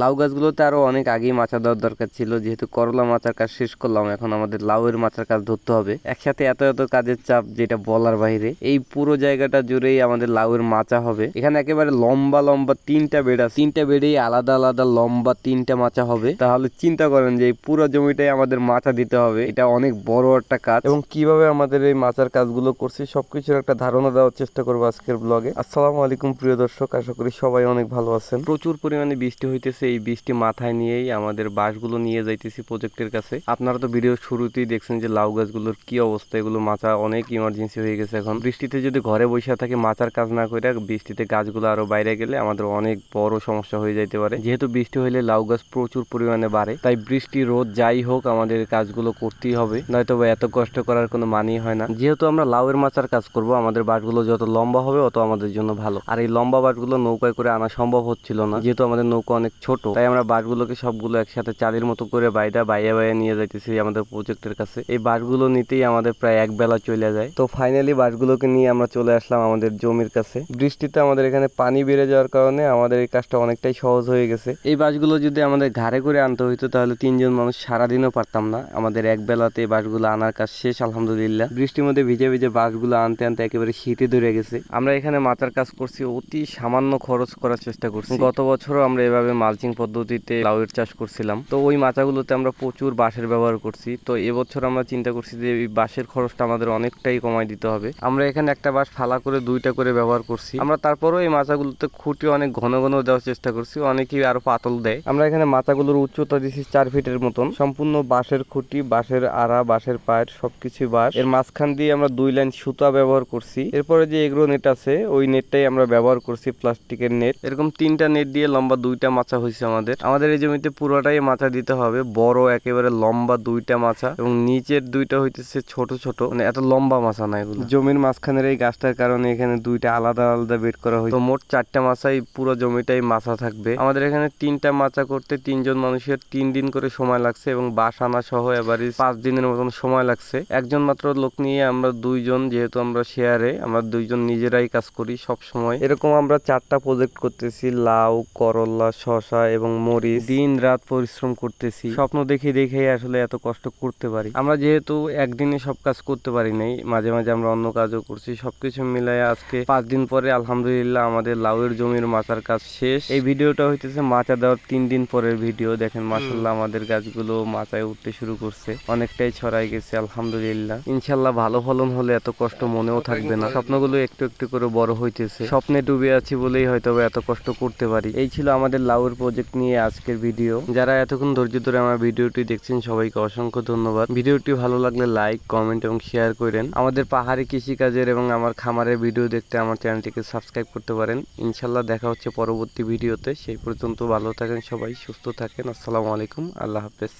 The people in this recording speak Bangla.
লাউ গাছগুলোতে আরও অনেক আগেই মাচা দেওয়ার দরকার ছিল। যেহেতু করলা মাচার কাজ শেষ করলাম এখন আমাদের লাউয়ের মাচার কাজ ধরতে হবে। একসাথে এত এত কাজের চাপ যেটা বলার বাইরে এই পুরো জায়গাটা জুড়েই আমাদের লাউয়ের মাচা হবে। এখানে একেবারে লম্বা লম্বা তিনটা বেড আছে। তিনটা বেডেই আলাদা আলাদা লম্বা তিনটা মাচা হবে। তাহলে চিন্তা করেন যে এই পুরো জমিটাই আমাদের মাচা দিতে হবে। এটা অনেক বড় একটা কাজ। এবং কীভাবে আমাদের এই মাচার কাজগুলো করছি সবকিছুর একটা ধারণা দেওয়ার চেষ্টা করব আজকের ব্লগে আসসালামু আলাইকুম প্রিয় দর্শক। আশা করি সবাই অনেক ভালো আছেন। প্রচুর পরিমাণে বৃষ্টি হইতেছে। এই বৃষ্টি মাথায় নিয়েই আমাদের বাঁশগুলো নিয়ে যাইতেছি প্রজেক্টের কাছে। আপনারা তো ভিডিও শুরুতেই দেখছেন যে লাউ গাছগুলোর কি অবস্থা, এগুলো মাচা অনেক ইমার্জেন্সি হয়ে গেছে এখন। বৃষ্টিতে যদি ঘরে বসে থাকে মাচার কাজ না করে, বৃষ্টিতে গাছগুলো আরও বাইরে গেলে আমাদের অনেক বড় সমস্যা হয়ে যাইতে পারে। যেহেতু বৃষ্টি হলে লাউ গাছ প্রচুর পরিমাণে বাড়ে, তাই বৃষ্টি, রোদ যাই হোক আমাদের কাজগুলো করতেই হবে। নয়তো এত কষ্ট করার কোনো মানেই হয় না। যেহেতু আমরা লাউয়ের মাচার কাজ করব, আমাদের বাঁশগুলো যত লম্বা হবে অত আমাদের জন্য ভালো। আর এই লম্বা বাঁশগুলো নৌকায় করে আনা সম্ভব হচ্ছিল না। যেহেতু আমাদের নৌকা অনেক ছোট তাই আমরা বাঁশগুলোকে সবগুলো একসাথে চালির মতো করে বাইরে বাইরে বাইরে নিয়ে যাইতেছি আমাদের প্রজেক্টের কাছে। এই বাঁশগুলো নিতেই আমাদের প্রায় এক বেলা চলে যায়। তো ফাইনালি বাঁশগুলোকে নিয়ে আমরা চলে আসলাম আমাদের জমির কাছে। বৃষ্টিতে আমাদের এখানে পানি বেড়ে যাওয়ার কারণে আমাদের এই কাজটা অনেকটাই সহজ হয়ে গেছে। এই বাঁশগুলো যদি আমাদের ঘাড়ে করে আনতে হইতো তাহলে তিনজন মানুষ সারাদিনও পারতাম না। আমাদের এক বেলাতে এই বাঁশগুলো আনার কাজ শেষ আলহামদুলিল্লাহ। বৃষ্টির মধ্যে ভিজে ভিজে বাঁশগুলো আনতে আনতে একেবারে শীতে ধরে গেছে। আমরা এখানে মাচার কাজ করছি অতি সামান্য খরচ করার চেষ্টা করছি। গত বছরও আমরা এভাবে মালচিং পদ্ধতিতে লাউয়ের চাষ করছিলাম। তো ওই মাচাগুলোতে আমরা প্রচুর বাঁশের ব্যবহার করছি। তো এবছর আমরা চিন্তা করছি যে এই বাঁশের খরচটা আমাদের অনেকটাই কমাই দিতে হবে। আমরা এখানে একটা বাঁশ ফালা করে দুইটা করে ব্যবহার করছি। আমরা তারপরেও এই মাচাগুলোতে খুঁটি অনেক ঘন ঘন দেওয়ার চেষ্টা করছি। অনেকেই আরও পাতল দেয়। আমরা এখানে মাচাগুলোর উচ্চতা দিছি চার ফিটের মতন। সম্পূর্ণ বাঁশের খুঁটি, বাঁশের আড়া, বাঁশের পায়ের সবকিছু বাঁশ। এর মাঝখান দিয়ে আমরা দুই লাইন সুতা ব্যবহার করছি। এরপরে যে এগ্রো নেট আছে, ওই নেটটাই আমরা ব্যবহার করছি প্লাস্টিকের নেট। এরকম তিনটা নেট দিয়ে লম্বা দুইটা মাচা হয়েছে আমাদের। আমাদের এই জমিতে পুরোটাই মাচা দিতে হবে। বড় একেবারে লম্বা দুইটা মাচা এবং নিচের দুইটা হইতেছে ছোট ছোট। মানে এত লম্বা মাচা না এগুলো। জমির মাঝখানের এই গাছটার কারণে এখানে দুইটা আলাদা আলাদা বেড করা হয়েছে। তো মোট চারটা মাচাই পুরো জমিটাই মাচা থাকবে। আমাদের এখানে তিনটা মাচা করতে তিনজন মানুষের তিন দিন করে সময় লাগছে এবং বাস আনা সহ এবারে পাঁচ দিনের মতন সময় লাগছে। একজন মাত্র লোক নিয়ে আমরা দুইজন যেহেতু আমরা শেয়ারে আমরা দুইজন নিজেরাই কাজ করি সব সময় এরকম আমরা চারটা প্রজেক্ট করতেছি লাউ করলা শশা এবং মরিচ। দিন রাত পরিশ্রম করতেছি। স্বপ্ন দেখে দেখে আসলে এত কষ্ট করতে পারি। আমরা যেহেতু একদিনে সব কাজ করতে পারি নাই মাঝে মাঝে আমরা অন্য কাজও করছি। সবকিছু মিলাই আজকে পাঁচ দিন পরে আলহামদুলিল্লাহ আমাদের লাউয়ের জমির মাচার কাজ শেষ। এই ভিডিওটা হইতেছে মাচা দেওয়ার তিন দিন পরের ভিডিও। দেখেন মাসাল্লাহ আমাদের গাছগুলো মাচায় উঠতে শুরু করছে। অনেকটাই ছড়াই গেছে আলহামদুলিল্লাহ। ইনশাল্লাহ ভালো ফলন হলে এত কষ্ট মনেও থাকবে না। স্বপ্নগুলো একটু একটু করে বড় হইতেছে। স্বপ্নে ডুবে আছি বলেই হয়তো এত কষ্ট করতে পারি। এই ছিল আমাদের লাউয়ের প্রজেক্ট নিয়ে আজকের ভিডিও যারা এতক্ষণ ধৈর্য ধরে আমার ভিডিওটি দেখছেন, সবাইকে অসংখ্য ধন্যবাদ। ভিডিওটি ভালো লাগলে লাইক কমেন্ট এবং শেয়ার করেন। আমাদের পাহাড়ি কৃষিকাজের এবং আমার খামারের ভিডিও দেখতে আমার চ্যানেলটিকে সাবস্ক্রাইব করতে পারেন। ইনশাল্লাহ দেখা হচ্ছে পরবর্তী ভিডিওতে সেই পর্যন্ত ভালো থাকেন সবাই, সুস্থ থাকেন। আসসালামু আলাইকুম। আল্লাহ হাফেজ।